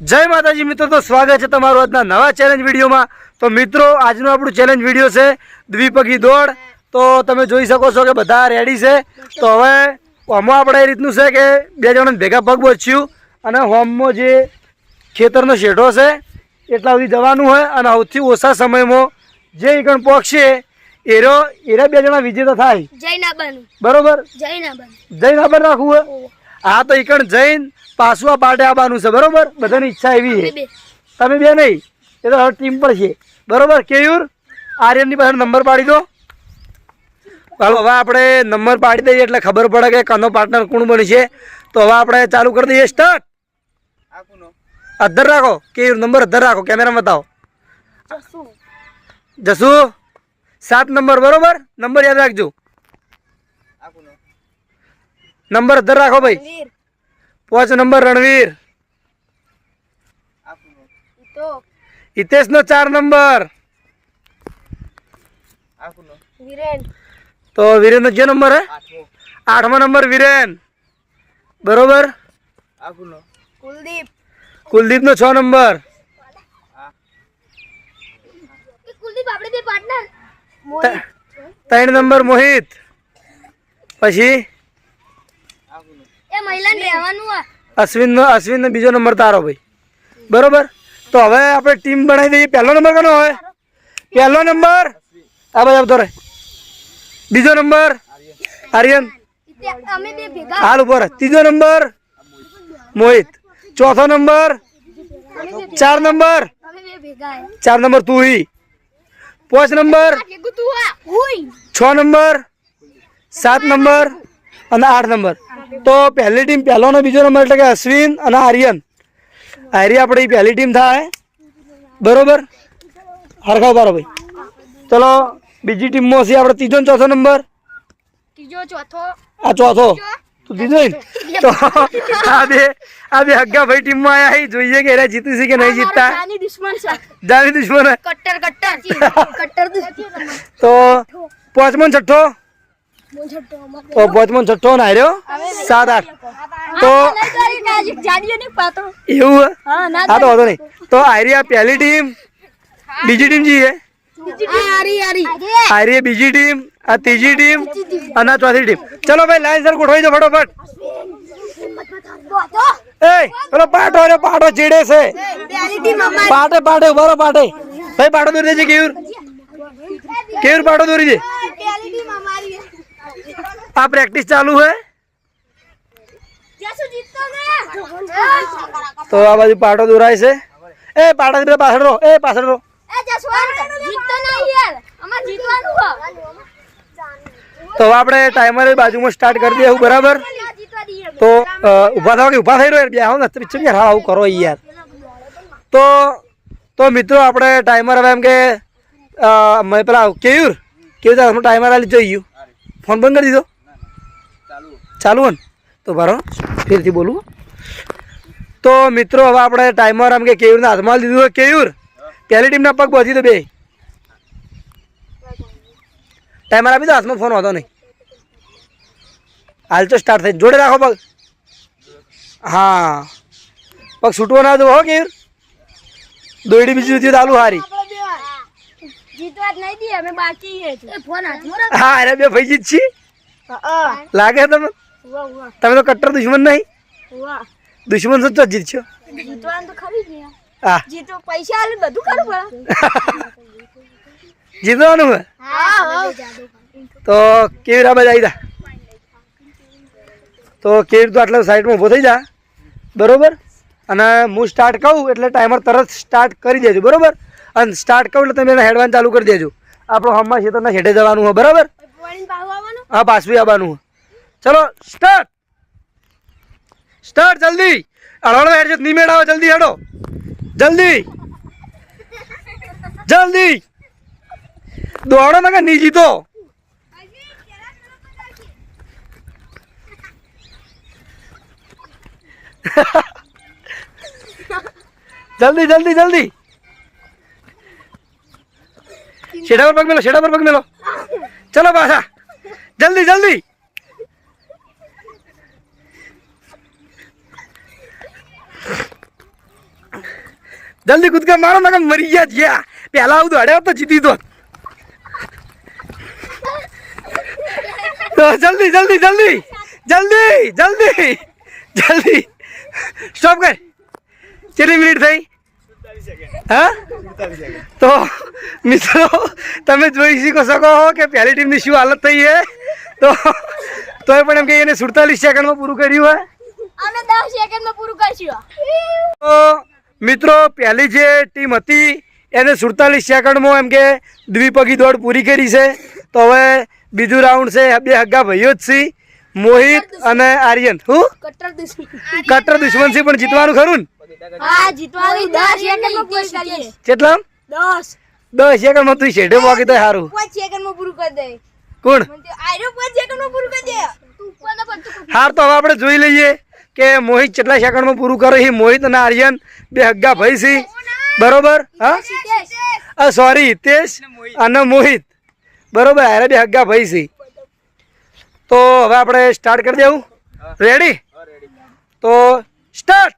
જય માતાજી મિત્રો તો સ્વાગત છે તમારું આજના નવા ચેલેન્જ વિડીયોમાં. તો મિત્રો આજનું આપણું ચેલેન્જ વીડિયો છે દ્વિપગી દોડ. તો તમે જોઈ શકો છો કે બધા રેડી છે. તો હવે હોમમાં આપણે એ રીતનું છે કે બે જણાને ભેગા પગ બચ્યું અને હોમમાં જે ખેતરનો શેઢો છે એટલા સુધી જવાનું હોય અને સૌથી ઓછા સમયમાં જે ઈકણ છે એરો એરા બે જણા વિજેતા થાય. બરોબર? જય ના બન રાખવું હોય. હા તો ઈકણ જૈન પાછું આ પાટે આવવાનું છે બરોબર? બધાની ઈચ્છા એવી છે. તમે બે નહીં. એ તો હવે ટીમ પર છે. બરોબર? કેયુર આર્યનની પાસે નંબર પાડી દો. હાલો હવે આપણે નંબર પાડી દઈએ એટલે ખબર પડે કે કનો પાર્ટનર કોણ બની છે. તો હવે આપણે ચાલુ કરી દઈએ સ્ટાર્ટ અધર રાખો. કેયુર નંબર અધર રાખો. કેમેરા બતાવો. જસુ સાત નંબર બરોબર? નંબર યાદ રાખજો. નંબર અધર રાખો ભાઈ. પોચ નંબર રણવીર. હિતેશ હિતેશનો ચાર નંબર. વિરેન. તો વીરેનનો જે નંબર હે? આઠમો. નંબર વીરેન. બરોબર? કુલદીપ. કુલદીપનો છ નંબર. કુલદીપ બે પાર્ટનર ત- ત્રણ નંબર મોહિત. પછી? એ મહિલાને રહેવાનું અશ્વિનનો અશ્વિનનો બીજો નંબર તારો ભાઈ. બરોબર? તો હવે આપણે ટીમ બનાવી દઈએ. પહેલો નંબર કોનો હોય? પહેલો નંબર? આ બધા આવતો રહે. બીજો નંબર? આર્યન. હાલ ઉપર ત્રીજો નંબર? મોહિત. ચોથો નંબર? ચાર નંબર? ચાર નંબર તું હી. પાંચ નંબર? છ નંબર? સાત નંબર? અને આઠ નંબર. તો પહેલી ટીમ પહેલો અને બીજો નંબર એટલે કે અશ્વિન અને આર્યન. આર્ય આપણી પહેલી ટીમ થાય. બરોબર? હરખાવ પારો ભાઈ. ચલો બીજી ટીમમાં હશે આપણે ત્રીજો ચોથો નંબર. ત્રીજો ચોથો. આ ચોથો. તું ને? તો આ બે આ બે હગ્ગા ભાઈ ટીમમાં છે. જોઈએ કે એને જીતી છે કે નહીં જીતતા. જાની દુશ્મન. કટ્ટર કટ્ટર. કટ્ટર દુશ્મન. તો પાંચમો છઠ્ઠો? તો પાંચમો છઠ્ઠો ને હાર્યો સાત આઠ. તો એવું હે? હા ના હા તો વાંધો નહીં. તો આયરી આ પહેલી ટીમ બીજી ટીમ જી હે? આરી આરી. આયરી બીજી ટીમ આ ત્રીજી ટીમ અને આ ચોથી ટીમ. ચલો ભાઈ લાઈન સર ગોઠવાઈ દો ફટોફટ. એ પેલો પાટો રે પાટો ચીડે છે. પહેલી ટીમ અમારી. પાટે પાટે ઊભા રહો પાટે. ભાઈ પાટો દોરી દેજે કેવું કેવું પાટો દોરી દે પહેલી ટીમ અમારી આ પ્રેક્ટિસ ચાલુ હે? તો આ બાજુ પાટો દોરાય છે. એ પાટા બે પાછળ રહો એ પાછળ રહો. હો. તો આપણે ટાઈમર બાજુમાં સ્ટાર્ટ કરી દઈએ બરાબર? તો ઊભા થાવ કે ઊભા થઈ રહ્યો? યાર બે ને હા ચમ યાર આવું કરો યાર. તો તો મિત્રો આપણે ટાઈમર હવે એમ કે મેં પેલા કેયુર કેવું તારું ટાઈમર આલી જોઈ ગયું. ફોન બંધ કરી દીધો. ચાલુ ને તો બરો ફેરથી બોલું. તો મિત્રો હવે આપણે ટાઈમર આમ કે કેયુરના હાથમાં લીધું હોય કેયુર? પહેલી ટીમના પગ પહોંચી દો બે. ટાઈમર આપી દો હાથમાં ફોન હતો નહીં. હાલ તો સ્ટાર્ટ થઈ. જોડે રાખો પગ. હા. પગ છૂટવો ના દો હો કેયુર. દોયડી બીજી હતી ચાલુ હારી. હા અરે બે ભાઈ જીત છી લાગે તમે વાહ વાહ તમે તો કટ્ટર દુશ્મન નહીં? દુશ્મન જીતવાનું તો ખરી જ ને. હા. જીતો પૈસા આલે બધું કરવું પડે જીતવાનું હે તો કેવી રાબા આવી જા? તો કેવી તો આટલા સાઈડમાં ઊભો થઈ જા? બરોબર? અને હું સ્ટાર્ટ કહું એટલે ટાઈમર તરત સ્ટાર્ટ કરી દેજો બરોબર? અને સ્ટાર્ટ કહું એટલે તમે એને હેડવાન ચાલુ કરી દેજો. આપણો હમણાં ખેતરના હેઠે જવાનું હોય બરાબર? હા પાછું આવવાનું હોય. ચલો સ્ટાર્ટ સ્ટાર્ટ જલ્દી. અડવાડો હેડ છે નહીં મેળાવો જલ્દી હેડો. જલ્દી. જલ્દી. દોડો ના નહીં જીતો. જલ્દી જલ્દી જલ્દી. શેડા પર પગ મેલો શેડા પર પગ મેલો. ચલો પાછા. જલ્દી જલ્દી. જલ્દી કૂદકા મારો નકર મરી ગયા જ્યાં પેલા આવું દોડ્યા તો જીતી તો. જલ્દી જલ્દી જલ્દી જલ્દી જલ્દી જલ્દી. સ્ટોપ કર. કેટલી મિનિટ થઈ? હા? તો મિત્રો તમે જોઈ શકો શકો કે પહેલી ટીમની શું હાલત થઈ છે. તો તોય પણ એમ કે એને સુડતાલીસ સેકન્ડમાં પૂરું કર્યું હોય અમે દસ સેકન્ડમાં પૂરું કરશું. તો મિત્રો પહેલી જે ટીમ હતી એને સુડતાલીસ સેકન્ડમાં એમ કે દ્વિપગી દોડ પૂરી કરી છે. તો હવે બીજું રાઉન્ડ છે બે હગ્ગા ભાઈઓ જ છે મોહિત અને આર્યન. હું? કટ્ટર દુશ્મન. સિંહ છે પણ જીતવાનું ખરું ને? દસ કેટલા દસ દસ. સેકન્ડમાં તું શેઢે વાગી તો સારું પાંચ સેકન્ડમાં પૂરું કરી દે. કોણ? પાંચ પૂરું કરી દે. હાર તો હવે આપણે જોઈ લઈએ. કે મોહિત કેટલા સેકન્ડમાં પૂરું કરે છે? મોહિત અને આર્યન બે હગ્ગા ભાઈ છે. બરોબર? હા? સોરી હિતેશ અને મોહિત. બરોબર હારે બે હગ્ગા ભાઈ તો હવે આપણે સ્ટાર્ટ કરી દેવું. રેડી તો સ્ટાર્ટ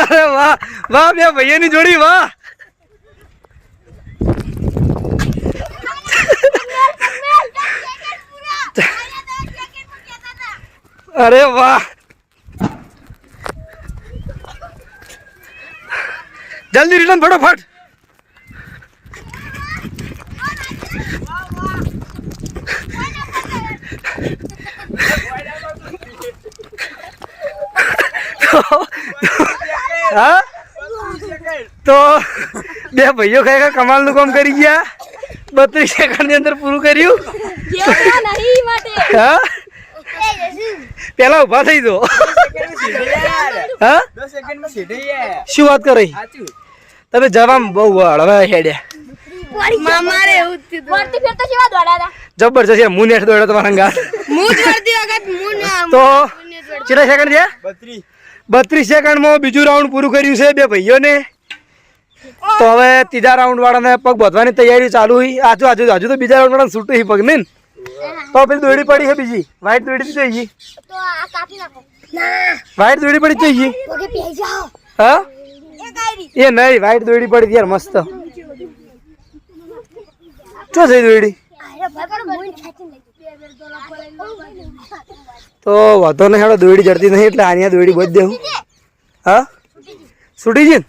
અરે વાહ વાહ, બે ભાઈઓની જોડી, વાહ! અરે વાહ. જલ્દી રિટર્ન ફટોફટ. હા? તો બે ભાઈઓ ખરેખર કમાલનું કામ કરી ગયા. બત્રીસ સેકન્ડની અંદર પૂરું કર્યું. હા? પેલા ઊભા થઈ જો હા? શું વાત કરે તમે જવામાં બહુ હળવા હેડ્યા જબરજસ્ત યાર, હું દોડ્યો તો કેટલા સેકન્ડ છે બત્રીસ સેકન્ડમાં બીજું રાઉન્ડ પૂરું કર્યું છે બે ભાઈઓને. તો હવે ત્રીજા રાઉન્ડ વાળાને પગ બાંધવાની તૈયારી ચાલુ હોય આજુ આજુ આજુ તો બીજા રાઉન્ડ વાળાને છૂટું પગ ને? તો પેલી દોડી પડી છે બીજી. વ્હાઈટ દોડી જોઈએ તો આ કાપી દોડી પડી જોઈએ ઓકે એ નહીં વ્હાઈટ દોડી પડી યાર મસ્ત. ચો થઈ દોડી તો વાંધો નહીં હેડો દોડી જડતી નહીં એટલે આની દોડી બોધ દેવું હા? છૂટી જઈ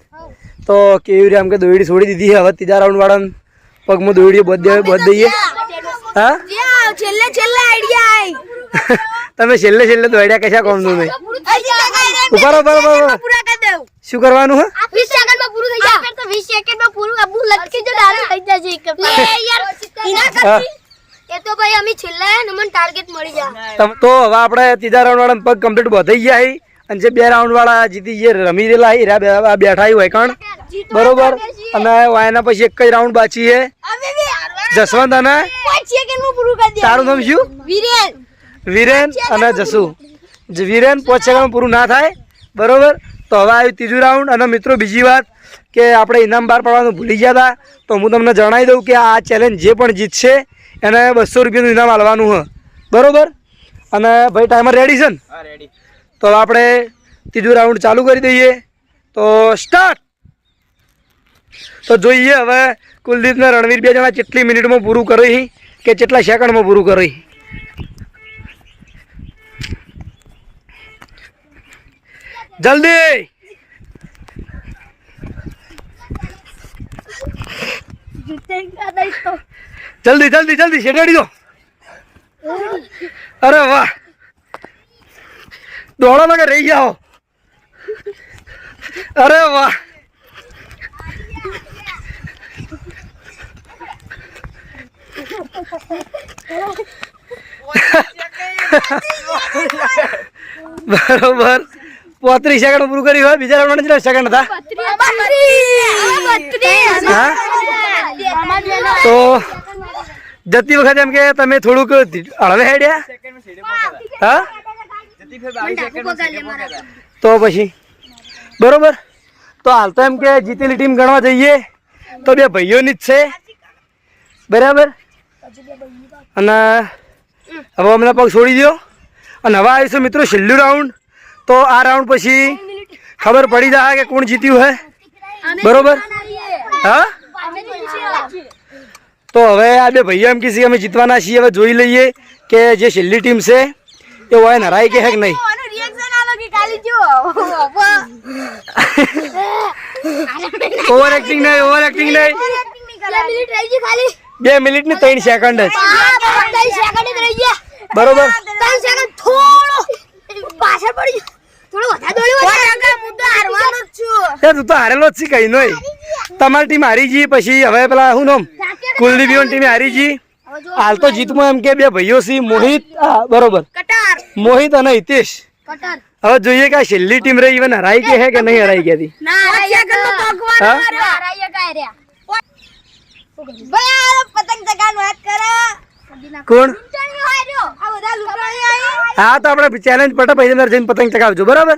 તો કેવી રીતે આમ કે દોડી છોડી દીધી હવે ત્રીજા રાઉન્ડ વાળાને પગમાં દોડીએ બોધ દે બોધ દઈએ. હા? છેલ્લે છેલ્લે આઈડિયા આઈ. તમે છેલ્લે છેલ્લે તો આઈડિયા કશા કોમનું નહીં. ઊભા ઉપર ઉપર રહો, પૂરા કરી દઉં. શું કરવાનું હે? 20 સેકન્ડમાં પૂરું થઈ જાય. તો 20 સેકન્ડમાં પૂરું અબુ લટકી જો દારૂ થઈ જશે એક લે યાર ઇના. કરતી એ તો ભાઈ અમે છેલ્લા હે ને મને ટાર્ગેટ મળી જાય. તો હવે આપણે ત્રીજા રાઉન્ડ વાળા પગ કમ્પ્લીટ બધાઈ ગયા છે અને જે બે રાઉન્ડ વાળા જીતી જે રમી રહેલા હીરા બેઠા હોય કણ? બરોબર? અને એના પછી એક જ રાઉન્ડ બાકી છે. જસવંત અને? 5 સેકન્ડમાં પૂરું કરી દે. તારું નામ શું? વિરેન. વિરેન અને જસુ. વીરેન વિરેન પાંચ સેકન્ડ પૂરું ના થાય બરોબર? તો હવે આવ્યું ત્રીજું રાઉન્ડ અને મિત્રો બીજી વાત કે આપણે ઇનામ બહાર પાડવાનું ભૂલી ગયા હતા તો હું તમને જણાવી દઉં કે આ ચેલેન્જ જે પણ જીતશે એને બસો રૂપિયાનું ઇનામ આલવાનું હ. બરોબર? અને ભાઈ ટાઈમર રેડી છે ને? રેડી તો આપણે ત્રીજું રાઉન્ડ ચાલુ કરી દઈએ. તો સ્ટાર્ટ તો જોઈએ હવે કુલદીપને રણવીર બે જણા કેટલી મિનિટમાં પૂરું કરી કે કેટલા સેકન્ડમાં પૂરું કરી. જલ્દી. જલ્દી જલ્દી જલ્દી શેઠાડી દો અરે વાહ. દોડો ને કે રહી જાઓ? અરે વાહ. બરોબર. પોત્રીસ સેકન્ડ પૂરું કર્યું હોય બીજા રાઉન્ડ કેટલા સેકન્ડ હતા? તો જતી વખતે એમ કે તમે થોડુંક હળવે હેડ્યા. સેકન્ડમાં હા? તો પછી? બરોબર? તો હાલ તો એમ કે જીતેલી ટીમ ગણવા જઈએ. તો બે ભાઈઓની જ છે. બરાબર? અને હવે અમને પગ છોડી દો અને હવે આવીશું મિત્રો છેલ્લું રાઉન્ડ તો આ રાઉન્ડ પછી ખબર પડી જાય કે કોણ જીત્યું હે. બરોબર? હા? તો હવે આ બે ભાઈઓ એમ કીધી અમે જીતવાના છીએ. હવે જોઈ લઈએ કે જે છેલ્લી ટીમ છે એ હોય ને રાઈ કે હે કે નહીં ઓવર એક્ટિંગ નહીં. ઓવર એક્ટિંગ નહીં બે મિનિટ ને ત્રણ સેકન્ડ જ. બરોબર ત્રણ સેકન્ડ થોડો પાછળ પડી એ તું તો હારેલો જ છે કઈ નહીં. તમારી ટીમ હારી ગઈ પછી હવે પેલા શું નામ? કુલદીપ ટીમે હારી ગઈ. હાલ તો જીતમાં એમ કે બે ભાઈઓ છે મોહિત બરોબર. મોહિત અને હિતેશ. કટાર. હવે જોઈએ કે છેલ્લી ટીમ રહી ઇવન હરાઈ ગઈ હે કે નહીં હરાઈ ગયા હતી. કોણ. હા તો આપણે ચેલેન્જ પટા પૈસા અંદર જઈને પતંગ ચગાવજો બરાબર?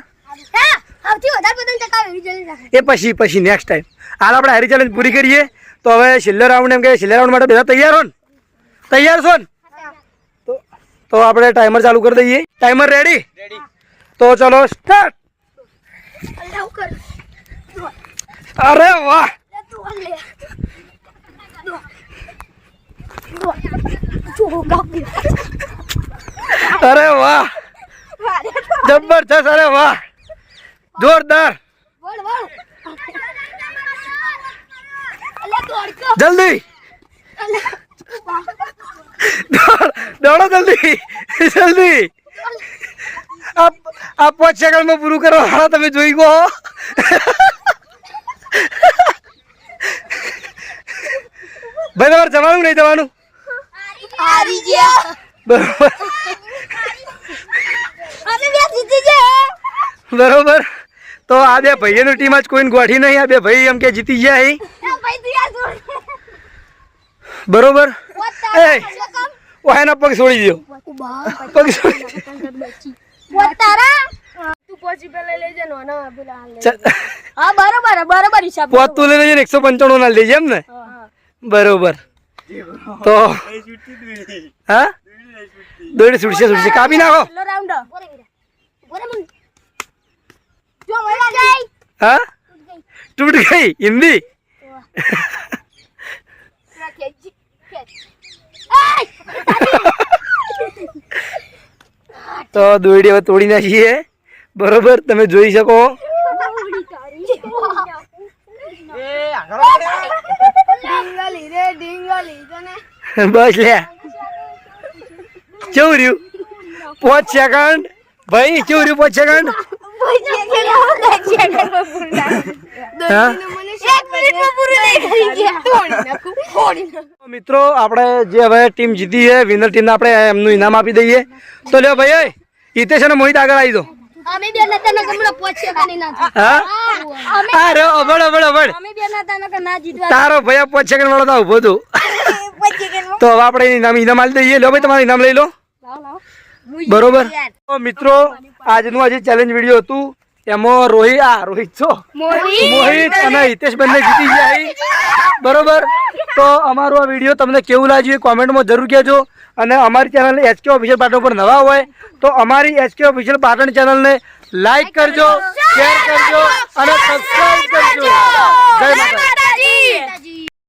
હા, સૌથી વધારે પતંગ ચગાવે એવી જલ્દી રાખે. એ પછી પછી નેક્સ્ટ ટાઈમ હાલ આપણે હારી ચેલેન્જ પૂરી કરીએ. તો હવે છેલ્લો રાઉન્ડ એમ કે છેલ્લા રાઉન્ડ માટે બધા તૈયાર હો ને તૈયાર છો ને? તો તો આપણે ટાઈમર ચાલુ કરી દઈએ. ટાઈમર રેડી રેડી તો ચલો સ્ટાર્ટ અરે વાહ. અરે વાહ! જબરજસ્ત અરે વાહ! જોરદાર. જલ્દી! દોડ જલ્દી જલ્દી. આ પાંચ સેકન્ડમાં પૂરું કરો હા તમે જોઈ ગયો. ભાઈ તમારે જવાનું નહીં જવાનું. બરોબર. તો આ બે ભાઈઓની ટીમ જ કોઈને ગોઠી નહીં આ બે ભાઈ એમ કે જીતી ગયા અહીં ના, ભાઈ તું યાર છોડ. બરોબર? વાત તારા એ એટલે કામ. ઓ એના પગ છોડી દો પગ છોડી વાત હા બરોબર બરોબર હિસાબ તું લઈ લેજે એકસો પંચાણું ના લેજે એમ ને? બરોબર. તો હા? દોડી છૂટશે છૂટશે કાપી નાખો. હા? તૂટ ગઈ હિન્દી. તો હવે તોડી નાખીએ. બરોબર તમે જોઈ શકો. બસ લે. કેવું રહ્યું? પાંચ સેકન્ડ ભાઈ કેવું રહ્યું પાંચ સેકન્ડ મિત્રો આપણે જે હવે ટીમ જીતી છે વિનર ટીમને આપણે એમનું ઇનામ આપી દઈએ તો લ્યો ભાઈ હિતેશ અને મોહિત આગળ આવી દો અમે બે નતા નકર હમણાં પહોંચીએ કે ના હા અમે હા રે અબડ અબડ અબડ અમે બે નતા નકર ના જીતવા તારો ભાઈ પાંચ સેકન્ડ વાળો તો ઊભો હતું તો હવે આપણે ઇનામ ઇનામ આલી દઈએ લો ભાઈ તમારું ઇનામ લઈ લો બરોબર તો મિત્રો આજનું આજે ચેલેન્જ વીડિયો હતું એમાં રોહિત આ રોહિત છો? મોહિત. અને હિતેશ બંને જીતી ગયા. બરોબર? તો અમારો આ વીડિયો તમને કેવું લાગ્યું એ કોમેન્ટમાં જરૂર કહેજો. અને અમારી ચેનલ એચકે ઓફિશિયલ પાટણ પર નવા હોય તો અમારી એચકે ઓફિશિયલ પાટણ ચેનલને લાઈક કરજો શેર કરજો અને સબસ્ક્રાઈબ કરજો. જય માતા